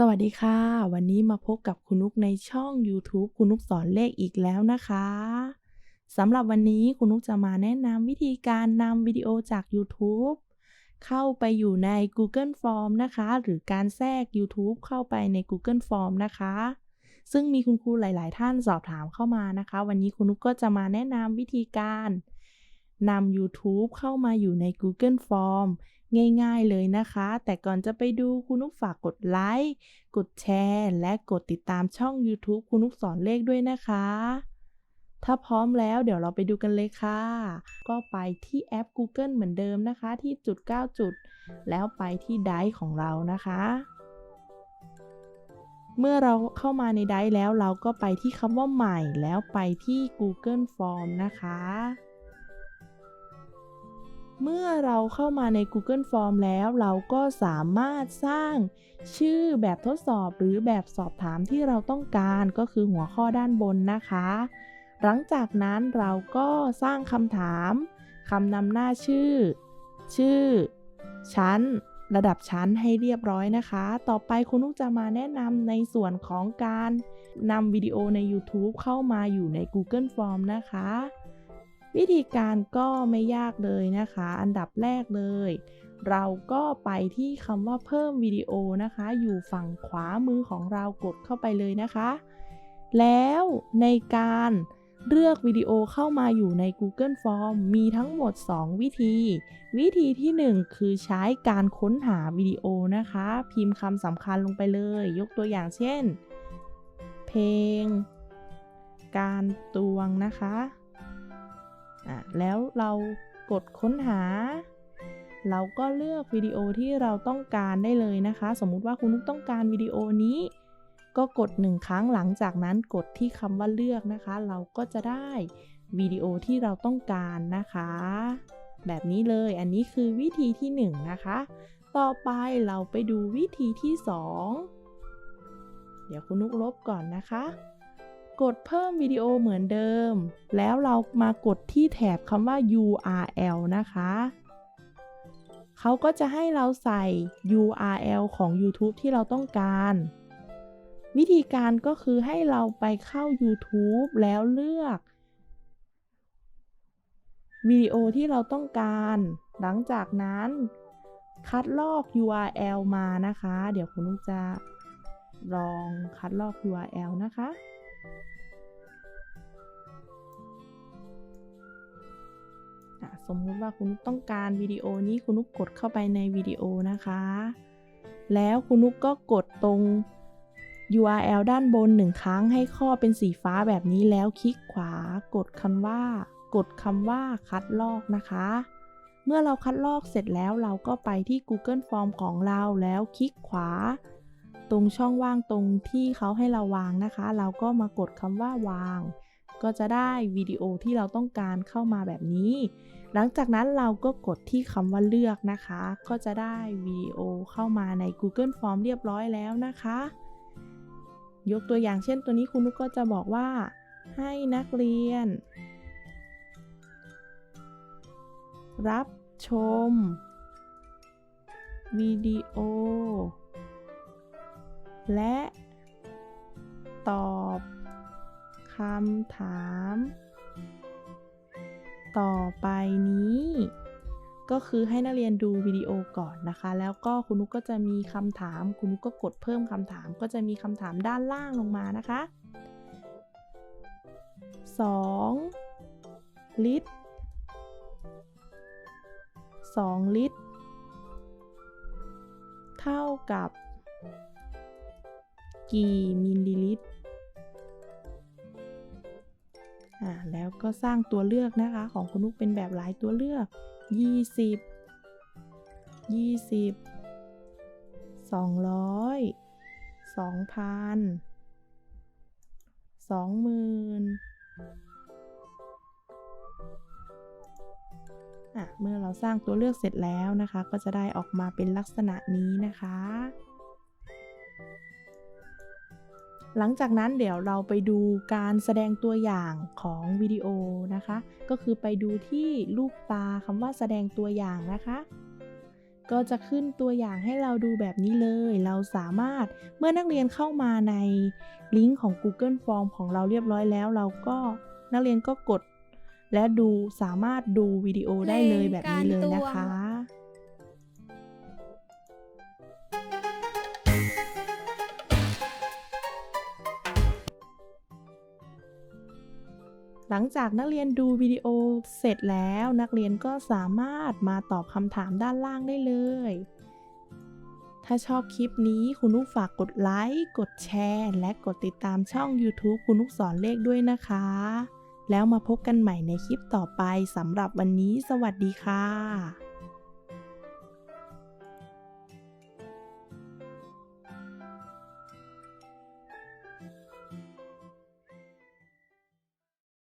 สวัสดีค่ะ วันนี้มาพบกับคุณนุกในช่องยูทูบคุณนุกสอนเลขอีกแล้วนะคะสำหรับวันนี้คุณนุกจะมาแนะนำวิธีการนำวิดีโอจากยูทูบเข้าไปอยู่ใน Google Form นะคะ หรือการแทรก YouTube เข้าไปใน Google Form นะคะ ซึ่งมีคุณครูหลาย ๆ ท่านสอบถามเข้ามานะคะ วันนี้คุณนุกก็จะมาแนะนำวิธีการ นำ YouTube เข้ามาอยู่ใน Google Form ง่ายๆเลยนะคะ แต่ก่อนจะไปดูคุณนุกฝากกดไลค์ กดแชร์ และกดติดตามช่อง YouTube คุณนุกสอนเลขด้วยนะคะ ถ้าพร้อมแล้วเดี๋ยวเราไปดูกันเลยค่ะ ก็ไปที่แอป Google เหมือนเดิมนะคะ ที่จุด 9 จุด แล้วไปที่ไดของเรานะคะ เมื่อเราเข้ามาในไดแล้วเราก็ไปที่คำว่าใหม่ แล้วไปที่ Google Form นะคะ เมื่อเราเข้ามาใน Google Form แล้วเราก็สามารถสร้างชื่อแบบทดสอบหรือแบบสอบถามที่เราต้องการก็คือหัวข้อด้านบนนะคะ หลังจากนั้นเราก็สร้างคำถามคำนำหน้าชื่อ ชื่อ ชั้น ระดับชั้นให้เรียบร้อยนะคะ ต่อไปคุณนุกจะมาแนะนำในส่วนของการนำวิดีโอใน YouTube เข้ามาอยู่ใน Google Form นะคะ วิธีการก็ไม่ยากเลยนะคะ อันดับแรกเลย เราก็ไปที่คำว่าเพิ่มวิดีโอนะคะ อยู่ฝั่งขวามือของเรากดเข้าไปเลยนะคะ แล้วในการเลือกวิดีโอเข้ามาอยู่ใน Google Form มีทั้งหมด 2 วิธี วิธีที่ 1 คือใช้การค้นหาวิดีโอนะคะ พิมพ์คำสำคัญลงไปเลย ยกตัวอย่างเช่น เพลง การตวงนะคะ อะแล้วเรากดค้นหา เราก็เลือกวิดีโอที่เราต้องการได้เลยนะคะ สมมุติว่าคุณนุกต้องการวิดีโอนี้ ก็กดหนึ่งครั้งหลังจากนั้นกดที่คำว่าเลือกนะคะ เราก็จะได้วิดีโอที่เราต้องการนะคะ แบบนี้เลยอันนี้คือวิธีที่ 1นนะคะ ต่อไปเราไปดูวิธีที่ 2 เดี๋ยวคุณนุกลบก่อนนะคะ กดเพิ่มวิดีโอเหมือนเดิม แล้วเรามากดที่แถบคำว่า URL นะคะเขาก็จะให้เราใส่ URL ของ YouTube ที่เราต้องการ วิธีการก็คือให้เราไปเข้า YouTube แล้วเลือกวิดีโอที่เราต้องการ หลังจากนั้นคัดลอก URL มานะคะ เดี๋ยวคุณนุกจะลองคัดลอก URL นะคะ สมมุติว่าคุณนุกต้องการวิดีโอนี้คุณนุกกดเข้าไปในวิดีโอนะคะ แล้วคุณนุกก็กดตรง URL ด้านบนหนึ่งครั้งให้ข้อเป็นสีฟ้าแบบนี้แล้วคลิกขวากดคำว่า กดคำว่าคัดลอกนะคะ เมื่อเราคัดลอกเสร็จแล้วเราก็ไปที่ Google Form ของเราแล้วคลิกขวา ตรงช่องว่างตรงที่เขาให้เราวางนะคะ เราก็มากดคำว่าวาง ก็จะได้วิดีโอที่เราต้องการเข้ามาแบบนี้ หลังจากนั้นเราก็กดที่คำว่าเลือกนะคะ ก็จะได้วิดีโอเข้ามาใน Google Form เรียบร้อยแล้วนะคะ ยกตัวอย่างเช่นตัวนี้คุณนุกก็จะบอกว่า ให้นักเรียน รับชมวิดีโอ และ ตอบ คำถาม ต่อไปนี้ ก็คือให้นักเรียนดูวิดีโอก่อนนะคะ แล้วก็คุณนุกก็จะมีคำถาม คุณนุกก็กดเพิ่มคำถาม ก็จะมีคำถามด้านล่างลงมานะคะ 2 ลิตร 2 ลิตร เท่ากับ กี่มิลลิลิตร แล้วก็สร้างตัวเลือกนะคะ ของคุณนุกเป็นแบบหลายตัวเลือก 20 20 200 2,000 20,000อะเมื่อเราสร้างตัวเลือกเสร็จแล้วนะคะ ก็จะได้ออกมาเป็นลักษณะนี้นะคะ หลังจากนั้นเดี๋ยวเราไปดูการแสดงตัวอย่างของวิดีโอนะคะ ก็คือไปดูที่รูปตาคำว่าแสดงตัวอย่างนะคะ ก็จะขึ้นตัวอย่างให้เราดูแบบนี้เลย เราสามารถเมื่อนักเรียนเข้ามาในลิงก์ของ Google Form ของเราเรียบร้อยแล้ว เราก็นักเรียนก็กดและดูสามารถดูวิดีโอได้เลยแบบนี้เลยนะคะ หลังจากนักเรียนดูวิดีโอเสร็จแล้วนักเรียนก็สามารถมาตอบคำถามด้านล่างได้เลย ถ้าชอบคลิปนี้คุณนุกฝากกดไลค์ กดแชร์ และกดติดตามช่อง YouTube คุณนุกสอนเลขด้วยนะคะ แล้วมาพบกันใหม่ในคลิปต่อไปสำหรับวันนี้ สวัสดีค่ะ